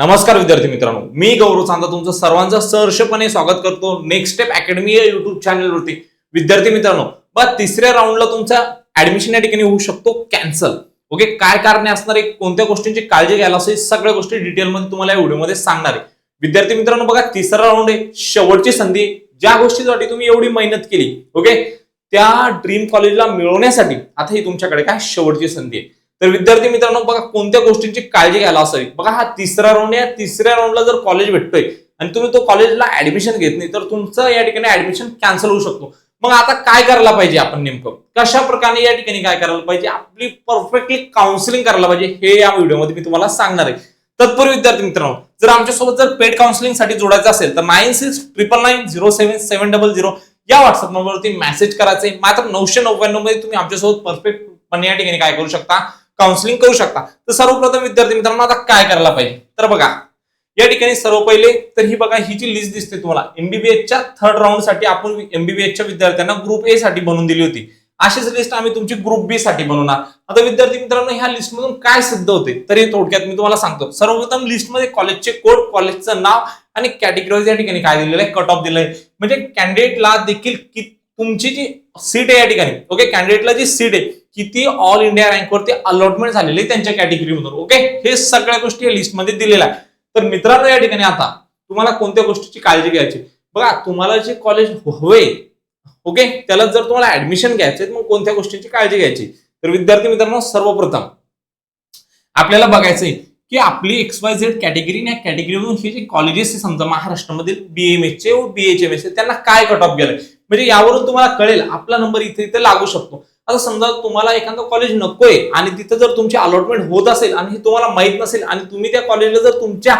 नमस्कार विद्यार्थी मित्रांनो. मी गौरव चांदा तुमचं सर्वांचं सहर्षपणे स्वागत करतो नेक्स्ट स्टेप अकॅडमी या युट्यूब चॅनलवरती विद्यार्थी मित्रांनो बघा तिसऱ्या राऊंडला तुमचा ऍडमिशन या ठिकाणी होऊ शकतो कॅन्सल ओके काय कारणे असणार आहे? कोणत्या गोष्टींची काळजी घ्यायला असेल? सगळ्या गोष्टी डिटेलमध्ये तुम्हाला या व्हिडिओमध्ये सांगणार आहे. विद्यार्थी मित्रांनो बघा तिसरा राऊंड आहे. शेवटची संधी. ज्या गोष्टीसाठी तुम्ही एवढी मेहनत केली ओके त्या ड्रीम कॉलेजला मिळवण्यासाठी आता ही तुमच्याकडे काय? शेवटची संधी आहे. तर विद्यार्थी मित्रांनो बघा कोणत्या गोष्टींची काळजी घ्यायला असावी? बघा हा तिसरा राऊंड या तिसऱ्या राऊंडला जर कॉलेज भेटतोय आणि तुम्ही तो कॉलेजला ऍडमिशन घेत नाही तर तुमचं या ठिकाणी ऍडमिशन कॅन्सल होऊ शकतो. मग आता काय करायला पाहिजे आपण नेमकं? कशा प्रकारे या ठिकाणी काय करायला पाहिजे? आपली परफेक्टली काउन्सिलिंग करायला पाहिजे हे या व्हिडिओमध्ये मी तुम्हाला सांगणार आहे. तत्पूर्वी विद्यार्थी मित्रांनो जर आमच्यासोबत जर पेड काउन्सिलिंगसाठी जोडायचं असेल तर nine six triple nine zero seven seven double zero या व्हॉट्सअप नंबरवरती मेसेज करायचे मात्र नऊशे नव्याण्णवमध्ये तुम्ही आमच्यासोबत परफेक्ट पण या ठिकाणी काय करू शकता? काउन्सिलिंग करू शकता. तर सर्वप्रथम विद्यार्थी मित्रांनो आता काय करायला पाहिजे? तर बघा या ठिकाणी सर्व पहिले तर ही बघा ही जी लिस्ट दिसते तुम्हाला एमबीबीएसच्या थर्ड राऊंडसाठी आपण एमबीबीएसच्या विद्यार्थ्यांना ग्रुप ए साठी बनवून दिली होती. अशीच लिस्ट आम्ही तुमची ग्रुप बी साठी बनवणार. आता विद्यार्थी मित्रांनो ह्या लिस्ट मधून काय सिद्ध होते? तर हे थोडक्यात मी तुम्हाला सांगतो. सर्वप्रथम लिस्टमध्ये कॉलेजचे कोड कॉलेजचं नाव आणि कॅटेगरीज या ठिकाणी काय दिलेलं आहे? कट ऑफ दिलंय म्हणजे कॅन्डिडेटला देखील तुमची जी सीट आहे या ठिकाणी. ओके कॅन्डिडेटला जी सीट आहे किती ऑल इंडिया रँकवरती अलॉटमेंट झालेली त्यांच्या कॅटेगरीमधून ओके हे सगळ्या गोष्टी या लिस्टमध्ये दिलेल्या आहे तर मित्रांनो या ठिकाणी आता तुम्हाला कोणत्या गोष्टीची काळजी घ्यायची बघा तुम्हाला जे कॉलेज हवे ओके त्याला जर तुम्हाला ऍडमिशन घ्यायचे मग कोणत्या गोष्टींची काळजी घ्यायची? तर विद्यार्थी मित्रांनो सर्वप्रथम आपल्याला बघायचंय की आपली एक्स वाय झेड कॅटेगरी या कॅटेगरीमधून हे जे कॉलेजेस समजा महाराष्ट्रामधील बीएमएस चे बीएचएम एस त्यांना काय कट ऑफ गेलं म्हणजे यावरून तुम्हाला कळेल आपला नंबर इथे इथे लागू शकतो. आता समजा तुम्हाला एखादं कॉलेज नकोय आणि तिथं जर तुमची अलॉटमेंट होत असेल आणि हे तुम्हाला माहीत नसेल आणि तुम्ही त्या कॉलेजला जर तुमच्या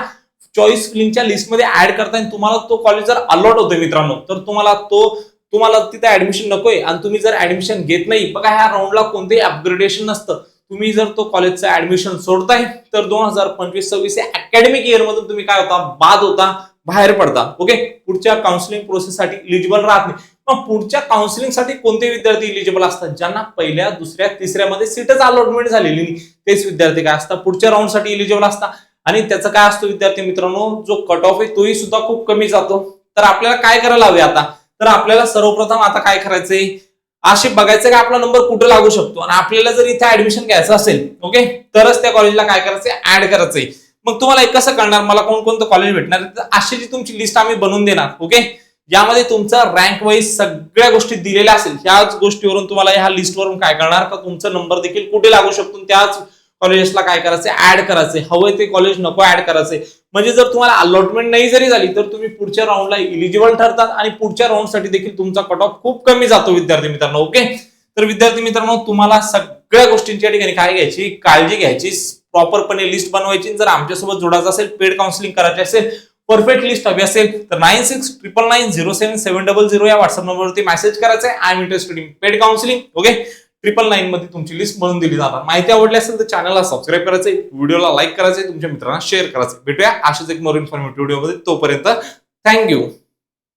चॉईस फिलिंगच्या लिस्टमध्ये ऍड करताय आणि तुम्हाला तो कॉलेज जर अलॉट होतोय मित्रांनो तर तुम्हाला तो तुम्हाला तिथे ऍडमिशन नकोय आणि तुम्ही जर ऍडमिशन घेत नाही बघा ह्या राऊंडला कोणतेही अपग्रेडेशन नसतं. तुम्ही जर तो कॉलेजचं ऍडमिशन सोडताय तर दोन हजार पंचवीस सव्वीस या अकॅडमिक इयर मधून तुम्ही काय होता? बाद होता बाहेर पडता. ओके पुढच्या काउन्सिलिंग प्रोसेससाठी इलिजिबल राहत नाही. मग पुढच्या काउन्सिलिंगसाठी कोणते विद्यार्थी इलिजिबल असतात? ज्यांना पहिल्या दुसऱ्या तिसऱ्यामध्ये सीटच अलॉटमेंट झालेली नाही. तेच विद्यार्थी काय असतात? पुढच्या राऊंडसाठी इलिजिबल असतात. आणि त्याचं काय असतं विद्यार्थी मित्रांनो? जो कट ऑफ आहे तोही सुद्धा खूप कमी जातो. तर आपल्याला काय करायला हवे आता? तर आपल्याला सर्वप्रथम आता काय करायचंय? असे बघायचं की आपला नंबर कुठं लागू शकतो? आणि आपल्याला जर इथे ऍडमिशन घ्यायचं असेल ओके तरच त्या कॉलेजला काय करायचंय? ऍड करायचंय. मग तुम्हाला एक कसं कळणार? मला कोणकोणतं कॉलेज भेटणार? अशी जी तुमची लिस्ट आम्ही बनवून देणार ओके यामध्ये तुमचा रँक वाईज सगळ्या गोष्टी दिलेल्या असेल ह्याच गोष्टीवरून तुम्हाला ह्या लिस्टवरून काय करणार का तुमचा नंबर देखील कुठे लागू शकतो? त्याच कॉलेजेसला काय करायचंय? ऍड करायचंय. हवंय ते कॉलेज नको ऍड करायचंय. म्हणजे जर तुम्हाला अलॉटमेंट नाही जरी झाली तर तुम्ही पुढच्या राऊंडला इलिजिबल ठरतात आणि पुढच्या राऊंडसाठी देखील तुमचा कट ऑफ खूप कमी जातो विद्यार्थी मित्रांनो ओके तर विद्यार्थी मित्रांनो तुम्हाला सगळ्या गोष्टींची या ठिकाणी काय घ्यायची? काळजी घ्यायची प्रॉपरपणे लिस्ट बनवायची. जर आमच्यासोबत जोडायचं असेल पेड काउन्सिलिंग करायची असेल परफेक्ट लिस्ट हवी असेल तर nine six triple nine zero seven seven double zero या व्हॉट्सअप नंबरवरती मेसेज करायचा आहे I am interested in paid counselling okay triple nine मध्ये तुमची लिस्ट म्हणून दिली जाणार. माहिती आवडली असेल तर चॅनलला सबस्क्राईब करायचंय व्हिडिओला लाईक करायचंय तुमच्या मित्रांना शेअर करायचं भेटूया अशाच एक मोर इन्फॉर्मेटिव्ह व्हिडिओमध्ये तोपर्यंत थँक्यू